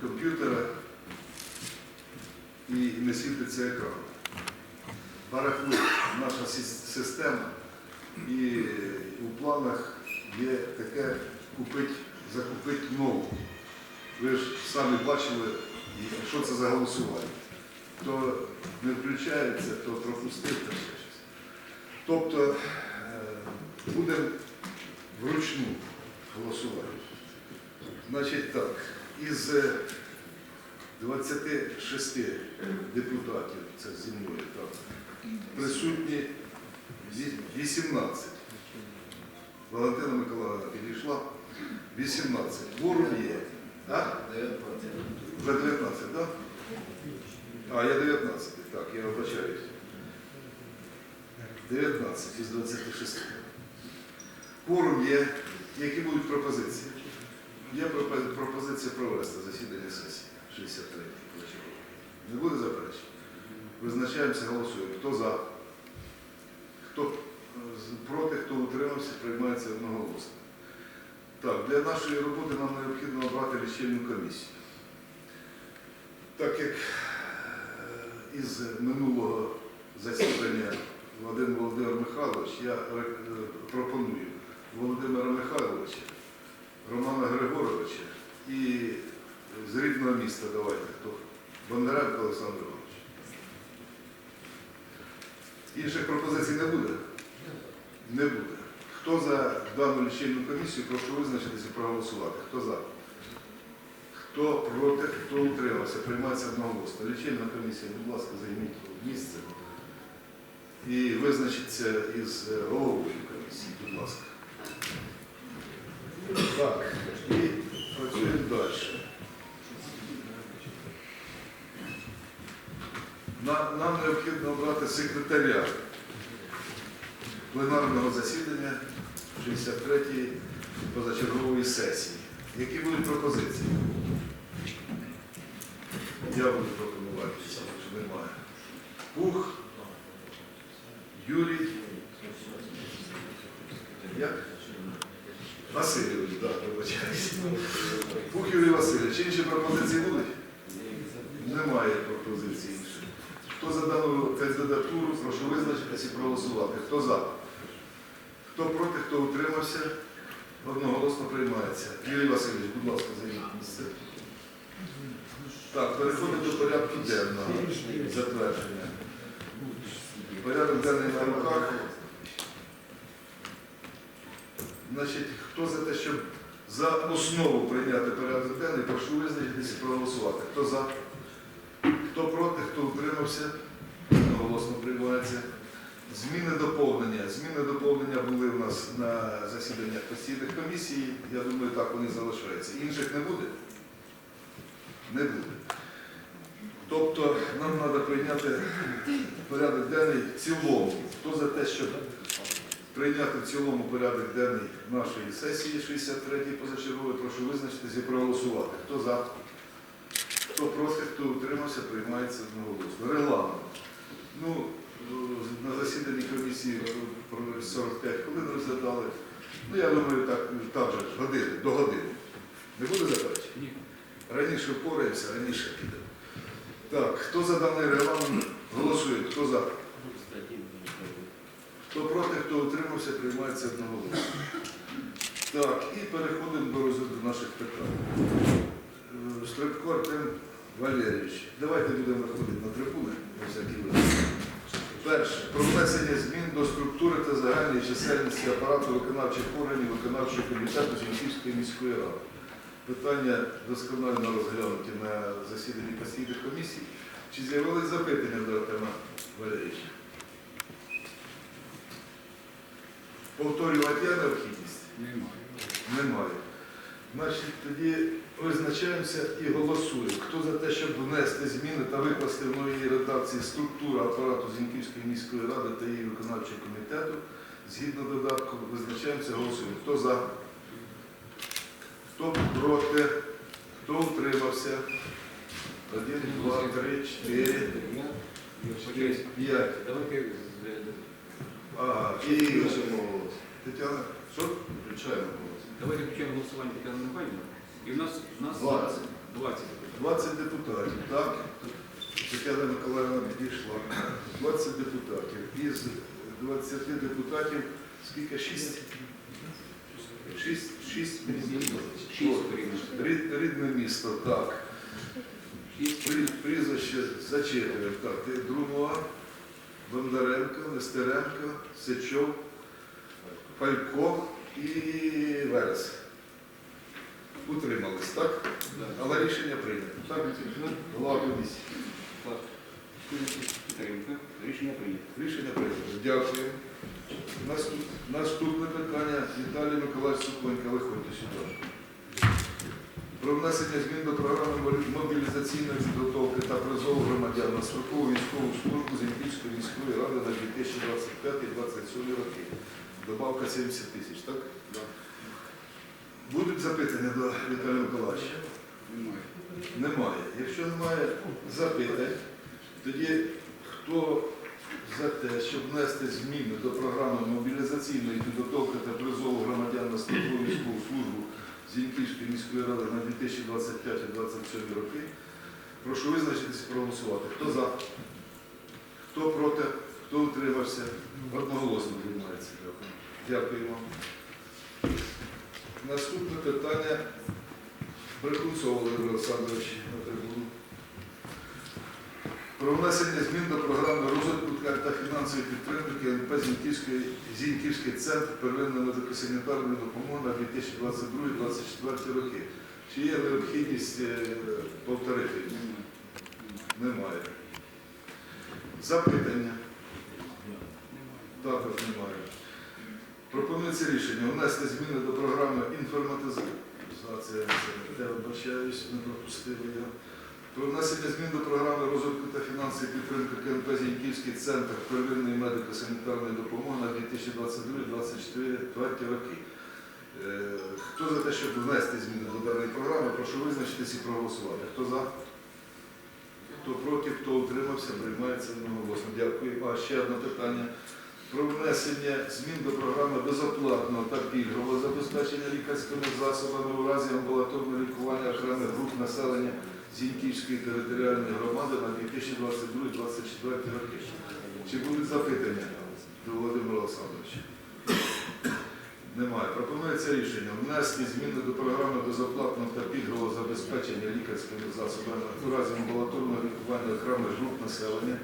комп'ютера і не світиться екран. Барахлить наша система, і у планах є таке купити, закупити нову. Ви ж самі бачили, що це за голосування. То не включається, то пропустив, ще щось. Тобто е, будемо вручну голосувати. Значить так, із е, 26 депутатів, це зі мною, так, присутні 18. Валентина Миколаївна підійшла. 18. Кворум є. А? Вже 19, так? А, я 19, так, я вибачаюсь. 19 із 26. Кворум є. Які будуть пропозиції? Є пропозиція провести засідання сесії 63 вечора. Не буде заперечень? Визначаємося, голосуємо. Хто за? Хто проти, хто утримався, приймається одноголосно. Так, для нашої роботи нам необхідно обрати лічильну комісію. Так як е, із минулого засідання Вадим Володимир Михайлович, я е, пропоную Володимира Михайловича, Романа Григоровича і з рідного міста давайте хто? Бондаренко Олександр Іванович. Інших пропозицій не буде? Не буде. Хто за дану лічильну комісію, прошу визначитися і проголосувати. Хто за? Хто проти, хто утримався, приймається одноголосно. Лічильна комісія, будь ласка, займіть місце і визначиться із головою комісії, будь ласка. Так, і працюємо далі. На- Нам необхідно обрати секретаря пленарного засідання 63-ї позачергової сесії. Які будуть пропозиції? Я буду пропонувати, якщо немає. Пух, Юрій. Як? Васильович, так, вибачаюсь. Пух Васильович. Інші пропозиції будуть? Немає пропозицій інших. Хто за дану кандидатуру, прошу визначитися і проголосувати. Хто за? Хто проти, хто утримався, одноголосно приймається. Юрій Васильович, будь ласка, займіть місце. Так, переходимо до порядку денного затвердження. Порядок денний на руках. Значить, хто за те, щоб за основу прийняти порядок денний, прошу визначитися і проголосувати. Хто за? Хто проти, хто утримався, голосно приймається. Зміни доповнення. Zміни доповнення були у нас на засіданнях постійних комісій. Я думаю, так вони залишаються. Інших не буде? Не буде. Тобто нам треба прийняти порядок денний в цілому. Хто за те, щоб прийняти в цілому порядок денний нашої сесії 63-ї позачергової, прошу визначитися і проголосувати. Хто за? Хто проти, хто утримався, приймається одноголосно. Регламент. Ну, е, на засіданні комісії про 45 хвилин розглядали. Ну, я думаю, так, так же, години, до години. Не буде заперечень? Ні. Раніше впораємося, раніше підемо. Так, хто за даний регламент голосує? Хто за? Хто проти, хто утримався, приймається одноголосно. Так, і переходимо до розгляду наших питань. Е, Стрибко Артем Валерійович, давайте будемо виходити на трибуни, на всякий випадок. Перше, про внесення змін до структури та загальної чисельності апарату виконавчих органів виконавчого комітету Зінківської міської ради. Питання досконально розглянуті на засіданні постійних комісій. Чи з'явились запитання до Артема Валерійовича? Повторювати є необхідність? Немає. Немає. Значить, тоді визначаємося і голосуємо. Хто за те, щоб внести зміни та викласти в новій редакції структуру апарату Зінківської міської ради та її виконавчого комітету, згідно додатку, визначаємося, голосуємо. Хто за? Хто проти? Хто утримався? Один, два, три, чотири, п'ять. Ага, і Тетяна, що? Включаємо голос. давайте включаємо голосування Тетяни Михайлівни. І в нас, в нас Два. 20. 20 депутатів, так? Тетяна Миколаївна підійшла. 20 депутатів. Із 20 депутатів скільки? 6? 6, 6 Шість Рідне місто, так. Прі- Прізвище зачитуємо. Так, ти Друнуа, Бондаренко, Нестеренко, Сичов, Палько і Верес. Утримались, так? Але рішення прийнято. Так, голова комісії. Підтримка. Рішення прийнято. Рішення прийнято. Дякую. Наступне питання Віталій Миколаївич Сухонько, виходьте сюди. Про внесення змін до програми мобілізаційної підготовки та призову громадян на строкову військову службу Зіньківської міської ради на 2025-2027 роки. Добавка 70 тисяч, так? Будуть запитання до Віталія Миколаївича? Немає. Немає. Якщо немає запитань, тоді хто за те, щоб внести зміни до програми мобілізаційної підготовки та призову громадян на строкову військову службу Зіньківської міської ради на 2025-2027 роки, прошу визначитися і проголосувати. Хто за? Хто проти? Хто утримався? Одноголосно приймається. Дякую вам. Наступне питання. Брехунцов Олег Олександрович. Про внесення змін до програми розвитку та фінансової підтримки КНП Зіньківський, Зіньківський центр первинної медико-санітарної допомоги на 2022-2024 роки. Чи є необхідність е, повторити? Немає. Запитання? Також немає. Пропонується рішення внести зміни до програми інформатизації. Я вибачаюсь, не пропустив я. Про внесення змін до програми розвитку та фінансової підтримки КНП Зіньківський центр первинної медико-санітарної допомоги на 2022-2024 роки. Е, Хто за те, щоб внести зміни до даної програми, прошу визначитись і проголосувати. Хто за? Хто проти, хто утримався, приймається одноголосно. Дякую. А ще одне питання. Про внесення змін до програми безоплатного та пільгового забезпечення лікарськими засобами у разі амбулаторного лікування окремих груп населення Зіньківської територіальної громади на 2022-2024 роки. Чи будуть запитання до Володимира Олександровича? Немає. Пропонується рішення внести зміни до програми безоплатного та пільгового забезпечення лікарськими засобами у разі амбулаторного лікування окремих груп населення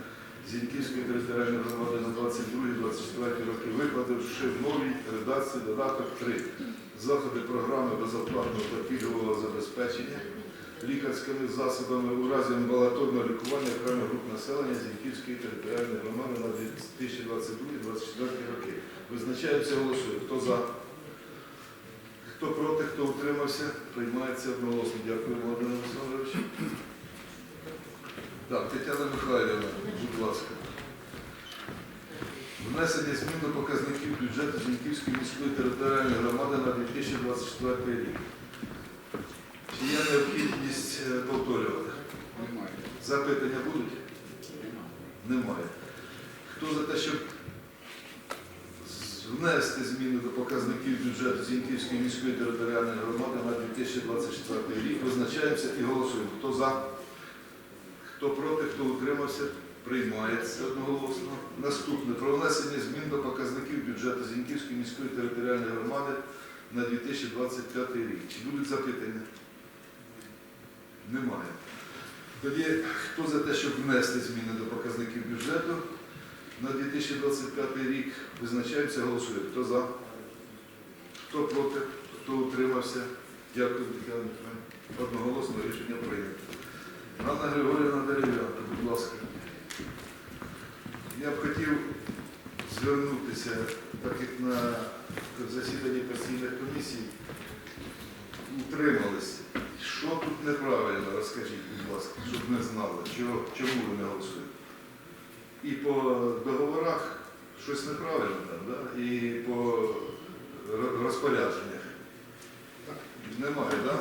Зіньківської територіальної громади на 22-24 роки, викладивши в новій редакції додаток 3 заходи програми безоплатного та пільгового забезпечення лікарськими засобами у разі амбулаторного лікування окремих груп населення Зіньківської територіальної громади на 2022-2024 роки. Визначається голосує. Хто за? Хто проти, хто утримався, приймається одноголосно. Дякую, Володимир Олександрович. Так, Тетяна Михайлівна, будь ласка. Внесення змін до показників бюджету Зіньківської міської територіальної громади на 2024 рік. Чи є необхідність е, повторювати? Немає. Запитання будуть? Немає. Немає. Хто за те, щоб внести зміни до показників бюджету Зіньківської міської територіальної громади на 2024 рік, визначаємося і голосуємо. Хто за? Хто проти, хто утримався, приймається одноголосно. Наступне про внесення змін до показників бюджету Зіньківської міської територіальної громади на 2025 рік. Чи будуть запитання? Немає. Тоді хто за те, щоб внести зміни до показників бюджету на 2025 рік, визначаємося, голосує. Хто за? Хто проти? Хто утримався? Дякую, Тетяна Михайлівна. Одноголосно рішення прийнято. Анна Григорівна Дерев'янка, будь ласка. Я б хотів звернутися, так як на засіданні постійних комісій утримались. Що тут неправильно, розкажіть, будь ласка, щоб ми знали, чого, чому ви не голосуєте. І по договорах щось неправильно там, да? і по розпорядженнях. Немає, так? Да?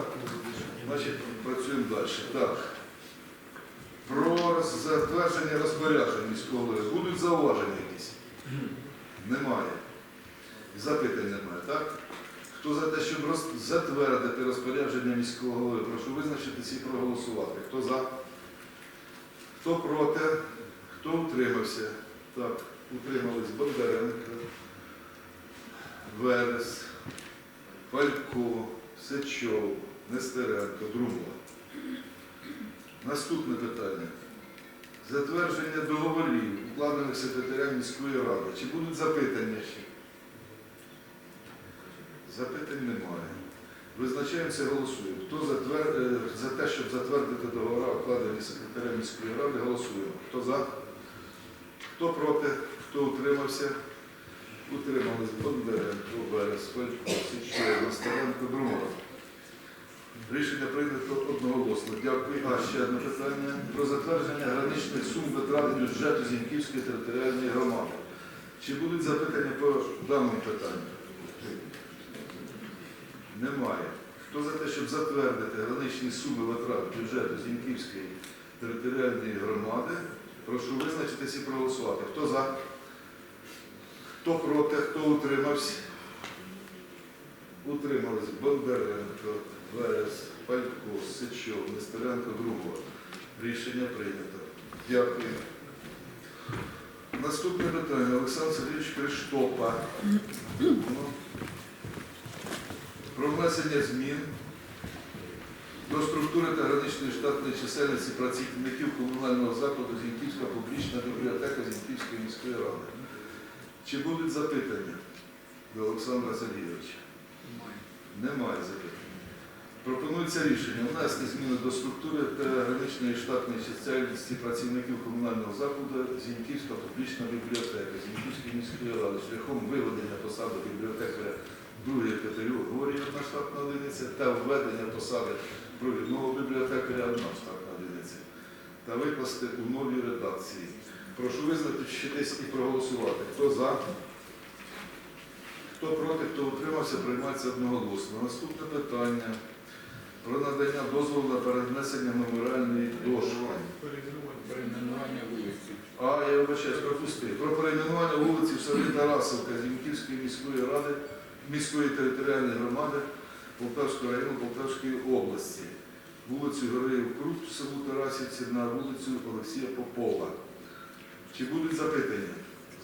Значить, працюємо далі. Так. Про затвердження розпоряджень міського. Будуть зауваження якісь? Немає. Запитань немає, так? Хто за те, щоб затвердити розпорядження міського голови, прошу визначитися і проголосувати. Хто за? Хто проти? Хто утримався? Так, утримались Бондаренко, Верес, Фалько, Сечов, Нестеренко, Друмова. Наступне питання. Затвердження договорів, укладених секретарем міської ради. Чи будуть запитання ще? Запитань немає. Визначаємося, голосуємо. Хто затвер... е, за те, щоб затвердити договори, укладені секретарем міської ради, голосуємо. Хто за? Хто проти? Хто утримався? Утримались Бондаренко, Берез, Фельдко, Січов, Настаренко, Друмова. Рішення прийнято одноголосно. Дякую. А ще одне питання. Про затвердження граничних сум витрат бюджету Зіньківської територіальної громади. Чи будуть запитання по даному питанню? Немає. Хто за те, щоб затвердити граничні суми витрат бюджету Зіньківської територіальної громади, прошу визначитись і проголосувати. Хто за? Хто проти, хто утримався? Утримались Бондаренко, Верес, Палько, Сичов, Нестеренко, Другого. Рішення прийнято. Дякую. Наступне питання. Олександр Сергійович Криштопа. Про внесення змін до структури та граничної штатної чисельності працівників комунального закладу Зіньківська публічна бібліотека Зіньківської міської ради. Чи будуть запитання до Олександра Сергійовича? Немає. Немає запитань. Пропонується рішення внести зміни до структури та граничної штатної чисельності працівників комунального закладу Зіньківська публічна бібліотека Зіньківської міської ради шляхом виведення посади бібліотекаря другої категорії одна штатна одиниця та введення посади провідного бібліотекаря одна штатна одиниця та викласти у новій редакції. Прошу визначитись і проголосувати. Хто за? Хто проти, хто утримався, приймається одноголосно. Наступне питання про надання дозволу на перенесення меморіальної дошки. Перейменування вулиці. А, я вибачаюсь, пропустив. Про перейменування вулиці в селі Тарасовка Зіньківської міської ради, міської територіальної громади Полтавського району Полтавської області. Вулицю Героїв Крут в селу Тарасівці на вулицю Олексія Попова. Чи будуть запитання?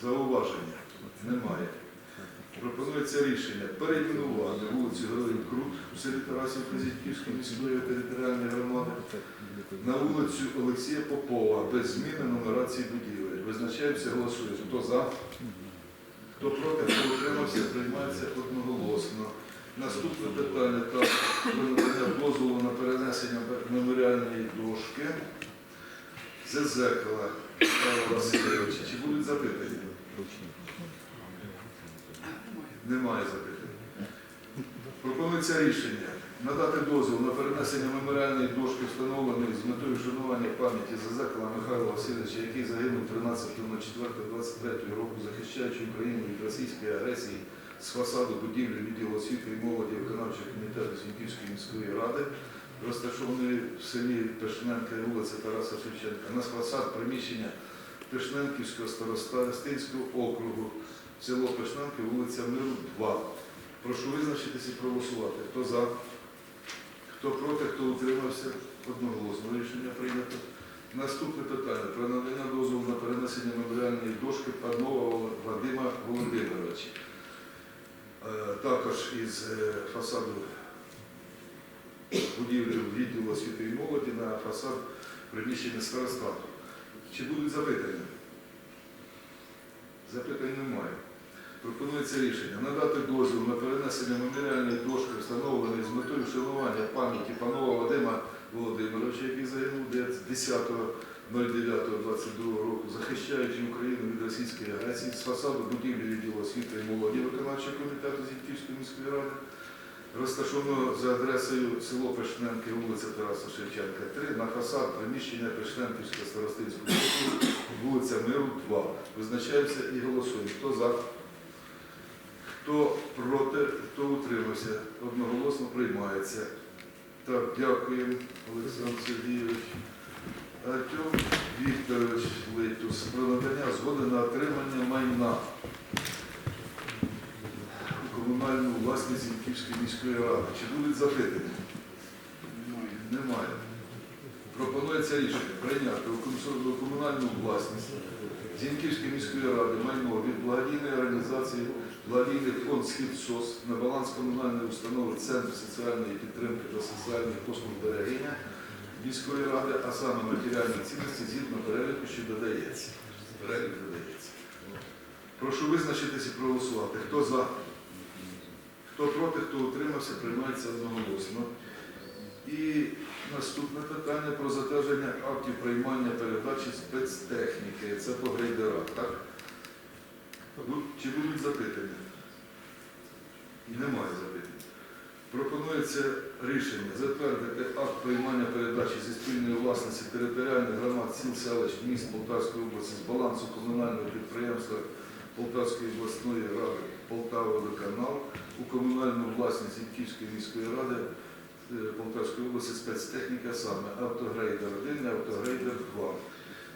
Зауваження? Немає. Пропонується рішення перейменувати вулицю Героїв Крут у селі Тарасівка Зіньківської міської територіальної громади на вулицю Олексія Попова без зміни нумерації будівель. Визначаємося, голосуємо. Хто за? Хто проти, хто утримався, приймається одноголосно. Наступне питання про надання дозволу на перенесення меморіальної дошки Зезекова Павла Васильовича. Чи будуть запитання? Немає запитань. Пропонується рішення надати дозвіл на перенесення меморіальної дошки, встановленої з метою вшанування пам'яті Зазекова Михайла Васильовича, який загинув 13.04.23 року, захищаючи Україну від російської агресії з фасаду будівлі відділу освіти і молоді виконавчого комітету Зіньківської міської ради, розташованої в селі Пешненка, вулиця Тараса Шевченка, на фасад приміщення Пешненківського старостинського округу, село Пешненки, вулиця Миру, 2. Прошу визначитися і проголосувати. Хто за? Хто проти, хто утримався? Одноголосно рішення прийнято. Наступне питання про надання дозволу на перенесення меморіальної дошки Панова Вадима Володимировича. Е, Також із е, фасаду будівлі відділу освіти і молоді на фасад приміщення старостату. Чи будуть запитання? Запитань немає. Пропонується рішення надати дозвіл на перенесення меморіальної дошки, встановленої з метою вшанування пам'яті панова Вадима Володимировича, який загинув 10.09.22 року, захищаючи Україну від російської агресії з фасаду будівлі відділу освіти і молоді виконавчого комітету Зіньківської міської ради, розташованого за адресою село Пешненки, вулиця Тараса Шевченка, 3, на фасад приміщення Пешненківського старостинського вулиця Миру, 2. Визначаємося і голосуємо. Хто за? Хто проти, хто утримався, одноголосно приймається. Так, дякуємо, Олександр Сергійович. Артем Вікторович Литус про надання згоди на отримання майна у комунальну власність Зіньківської міської ради. Чи будуть запитання? Немає. Немає. Пропонується рішення прийняти у комунальну власність Зіньківської міської ради майно від благодійної організації Благодійний фонд «Схід СОС» на баланс комунальної установи Центр соціальної підтримки та соціальних послуг берегиня міської ради, а саме матеріальні цінності згідно переліку, що додається. Перелік додається. Прошу визначитися і проголосувати. Хто за? Хто проти, хто утримався, приймається одноголосно. І наступне питання про затвердження актів приймання передачі спецтехніки. Це по грейдерах, так? Бу- Чи будуть запитання? Немає запитань. Пропонується рішення затвердити акт приймання передачі зі спільної власності територіальних громад сіл, селищ, міст Полтавської області з балансу комунального підприємства Полтавської обласної ради Полтава-Водоканал у комунальну власність Зіньківської міської ради е, Полтавської області спецтехніка саме автогрейдер 1 і автогрейдер 2.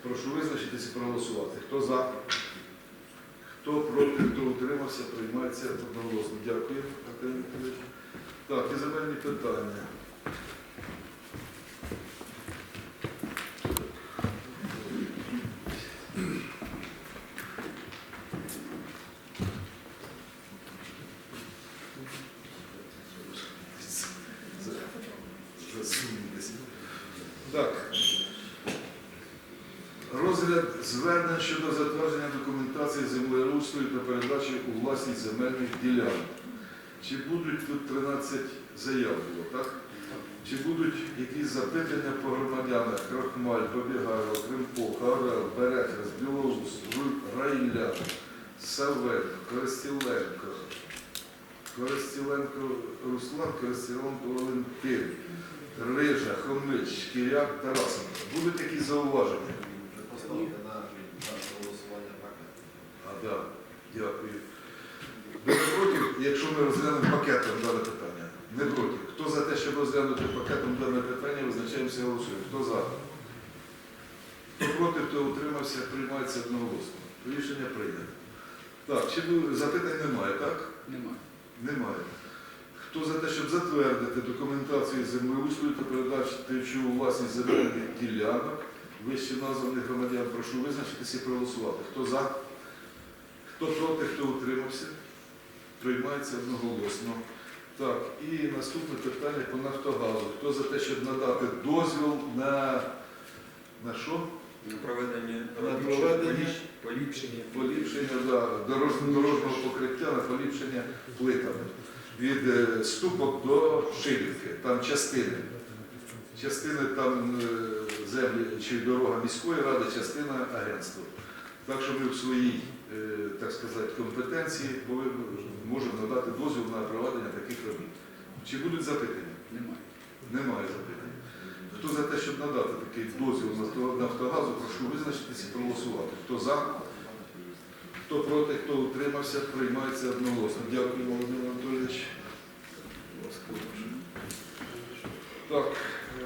Прошу визначитися і проголосувати. Хто за? Хто проти, хто утримався, приймається одноголосно. Дякую, Артем. Так, і земельні питання. Так. Розгляд звернень щодо затвердження документації землеустрою та передачі у власність земельних ділянок. Чи будуть тут 13 заяв було, так? Чи будуть якісь запитання по громадянах Крахмаль, Побігайло, Кримко, Харел, Берехас, Білоус, Ру- Райля, Савенко, Коростіленко, Коростіленко Руслан, Коростіленко Валентин, Рижа, Хомич, Шкіряк, Тарасенко. Будуть якісь зауваження? Поставити на на голосування пакет. А, дякую. Ви не проти, якщо ми розглянемо пакетом дане питання? Не проти. Хто за те, щоб розглянути пакетом дане питання, визначаємося і голосуємо. Хто за? Хто проти, хто утримався, приймається одноголосно. Рішення прийнято. Так, чи ви- запитань немає, так? Немає. Немає. Хто за те, щоб затвердити документацію землеустрою та передачу у власність земельних ділянок вище названих громадян, прошу визначитися і проголосувати. Хто за? Хто проти, хто утримався? Приймається одноголосно. Так, і наступне питання по Нафтогазу. Хто за те, щоб надати дозвіл на, на що? На проведення На проведення поліпшення. поліпшення да, дорожнього, покриття на поліпшення плитами. Від е, ступок до шилівки, там частини. Частини там е, землі чи дорога міської ради, частина агентства. Так що ми в своїй, так сказати, компетенції повинні- можемо надати дозвіл на проведення таких робіт. Чи будуть запитання? Немає. Немає запитань. Хто за те, щоб надати такий дозвіл на Нафтогазу, прошу визначитися і проголосувати. Хто за? Хто проти, хто утримався, приймається одноголосно. Дякую, Володимир Анатолійович. Так, е,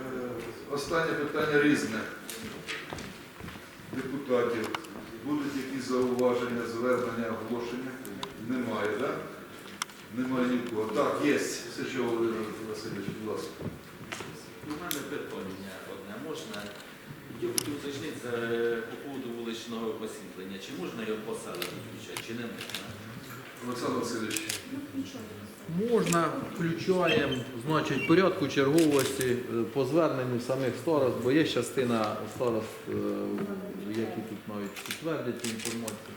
останнє питання різне. Депутатів. Будуть якісь зауваження, звернення, оголошення? Немає, так? Немає нікого. Так, є. Сичов Володимир Васильович, будь ласка. У мене питання одне. Можна, я уточнити за, по поводу вуличного освітлення. Чи можна його поселити включати, чи не можна? Олександр Васильович. Можна, включаємо, значить, порядку черговості е, по зверненню самих старост, бо є частина старост, е, які тут навіть підтвердять інформацію,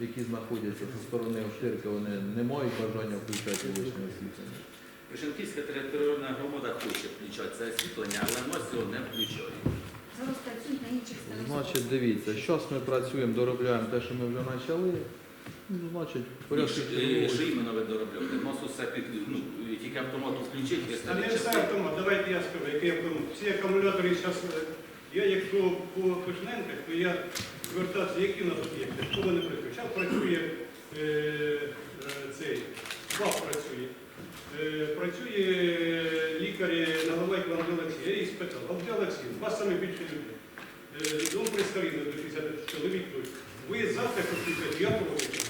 які знаходяться зі сторони Охтирки, вони не мають бажання включати вуличне освітлення. Шенківська територіальна громада хоче включати це освітлення, але ми цього не включаємо. Зараз працюють на інших станціях. Значить, дивіться, зараз ми працюємо, доробляємо те, що ми вже почали. Ну, значить, порядку ви доробляєте? У нас усе під, ну, тільки автомат включить, Та не виставить все автомат, давайте я скажу, який автомат. Всі акумулятори зараз, я якщо по Пишненках, то я звертався, які у нас об'єкти, що вони працюють. Зараз працює е, е, цей, ВАП працює. Е, працює лікар Наголайко Андрій Олексій, я її спитав, Андрій Олексій, у вас саме більше людей. Е, Дом престарілий до 60 чоловік тут. Ви завтра включаєте, я проти.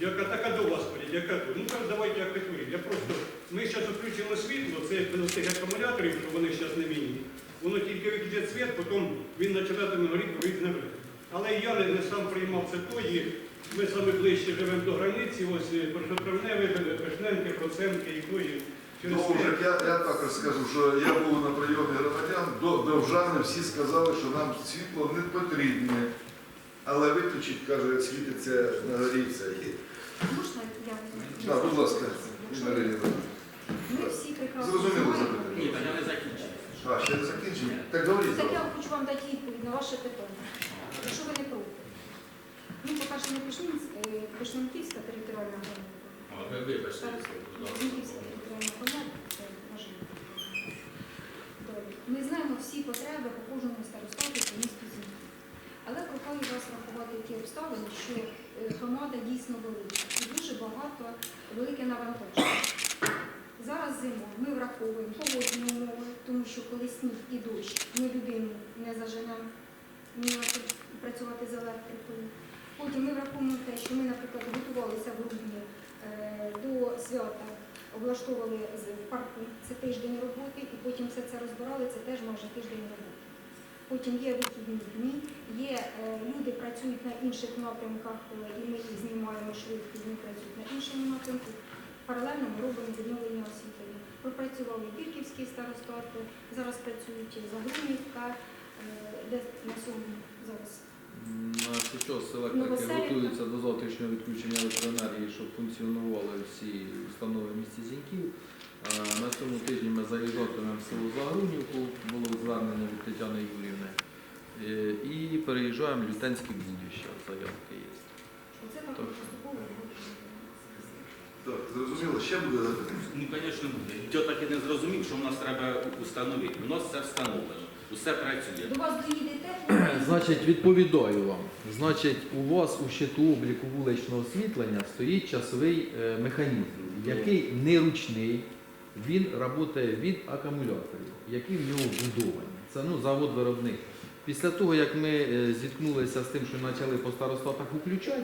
Яка така до вас ходить, яка тут. Ну так давайте як ви. Я просто, ми зараз включимо світло, це як цих акумуляторів, що вони зараз не міні. Воно тільки виключить світ, потім він починатиме горіти, горіти не буде. Але я не, сам приймав це тої. Ми саме ближче живемо до границі, ось е, першотравневі, Пешненки, Проценки і тої. Ну, вже я, я також скажу, що я був на прийомі громадян, до довжани всі сказали, що нам світло не потрібне. Але виключить, каже, світиться на горі все. Можна я Так, будь ласка, Інна Ми всі прекрасно Зрозуміло запитання. Ні, та я не закінчив. А, ще не закінчимо? Так говоріть. Так я хочу вам дати відповідь на ваше питання. Якщо ви не проти. Ну, по-перше, не Пишнінська, територіальна громада. Вибачте, будь ласка. Територіальна громада, це важливо. Ми знаємо всі потреби по кожному старостату по місту Зіньків. Але прохаю вас врахувати ті обставини, що е, громада дійсно велика і дуже багато велике навантаження. Зараз зима, ми враховуємо погодні умови, тому що коли сніг і дощ, ми людину не заженемо працювати з електрикою. Потім ми враховуємо те, що ми, наприклад, готувалися в грудні е, до свята, облаштовували в парку це тиждень роботи, і потім все це розбирали, це теж майже тиждень роботи. Потім є вихідні дні, є е, люди працюють на інших напрямках, е, і ми їх знімаємо швидко, вони працюють на іншому напрямку. Паралельно ми робимо відновлення освітлення. Пропрацювали Бірківський старостат, зараз працюють Загрунівка, е, де на сьогодні зараз. На що час електрики готуються до завтрашнього відключення електроенергії, щоб функціонували всі установи місті Зіньків. Е, На цьому тижні ми заїжджатимемо в село Загрунівку, було звернення від Тетяни Юрівни. Е, І переїжджаємо в Лютенське будівище, заявки є. Оце так Так. поступово. Так, зрозуміло, ще буде запитання? Ну, звісно, буде. Я так і не зрозумів, що в нас треба установити. У нас все встановлено, усе працює. До вас доїде тепло. Значить, відповідаю вам. Значить, у вас у щиту обліку вуличного освітлення стоїть часовий е, механізм, який неручний, він працює від акумуляторів, які в нього вбудовані. Це ну, завод-виробник. Після того, як ми е, зіткнулися з тим, що почали по старостатах включати,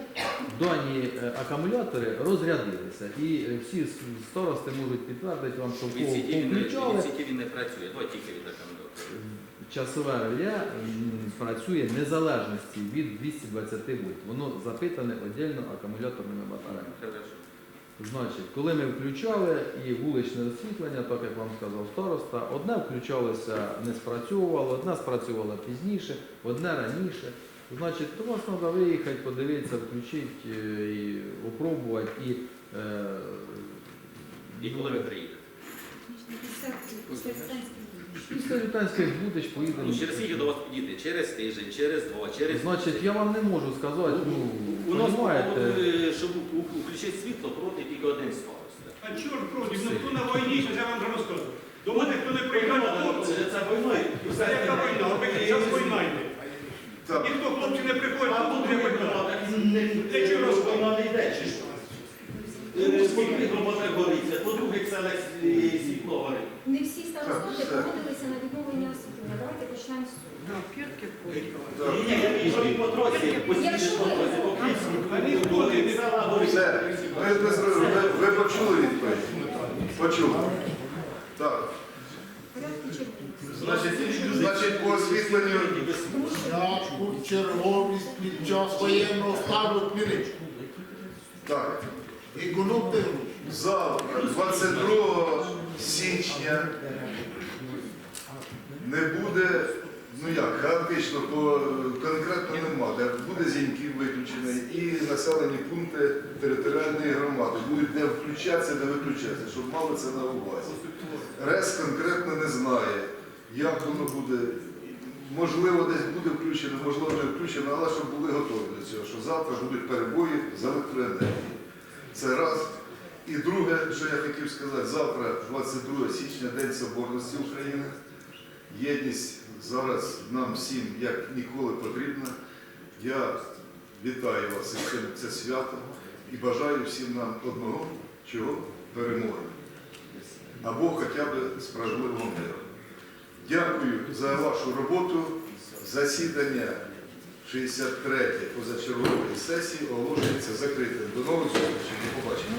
дані е, акумулятори розрядилися. І е, всі старости можуть підтвердити вам, що кого він, не- включали, від сіті він не працює, давай тільки від акумулятора. Часове реле працює незалежності від 220 вольт. Воно запитане віддільно акумуляторними батареями. Значить, коли ми включали і вуличне освітлення, так як вам сказав староста, одне включалося, не спрацьовувало, одне спрацювало пізніше, одне раніше. Значить, то вас треба виїхати, подивитися, включити е, і опробувати. І, е, І коли ви приїдете? Після після Лютенської будеш поїдемо. Ну, через скільки до вас підійде? Через тиждень, через два, через... Значить, я вам не можу сказати, ну, У нас, по понімаєте, е, щоб у- у- включити світло, проти тільки один староста. А чого ж проти? Ну хто на війні, що я вам розказую. До мене хто не приїжджає на хлопці. Це війна. Це яка війна? А ви зараз війна йде. Ніхто хлопці не приходить, а тут не війна. Для чого розказувати? Скільки роботи гориться, по-друге, це світло горить. Не всі старостати Так, погодилися на відновлення освітлення. Давайте почнемо з цього. так. І ви- почули відповідь? Почули. Так, значить, по освітленню Тому що під час воєнного стану книжку. так. Економте Завтра, 22 січня, не буде, ну як, хаотично, то конкретно нема, де буде зіньків виключений і населені пункти територіальної громади будуть де включатися, де виключатися, щоб мали це на увазі. РЕС конкретно не знає, як воно буде. Можливо, десь буде включено, можливо, не включено, але щоб були готові до цього, що завтра будуть перебої з електроенергією. Це раз. І друге, що я хотів сказати, завтра, 22 січня, День Соборності України. Єдність зараз нам всім як ніколи потрібна. Я вітаю вас із цим це свято і бажаю всім нам одного, чого перемоги. Або хоча б справедливого миру. Дякую за вашу роботу. Засідання 63 позачергової сесії оголошується закритим. До нових зустрічей. До побачення.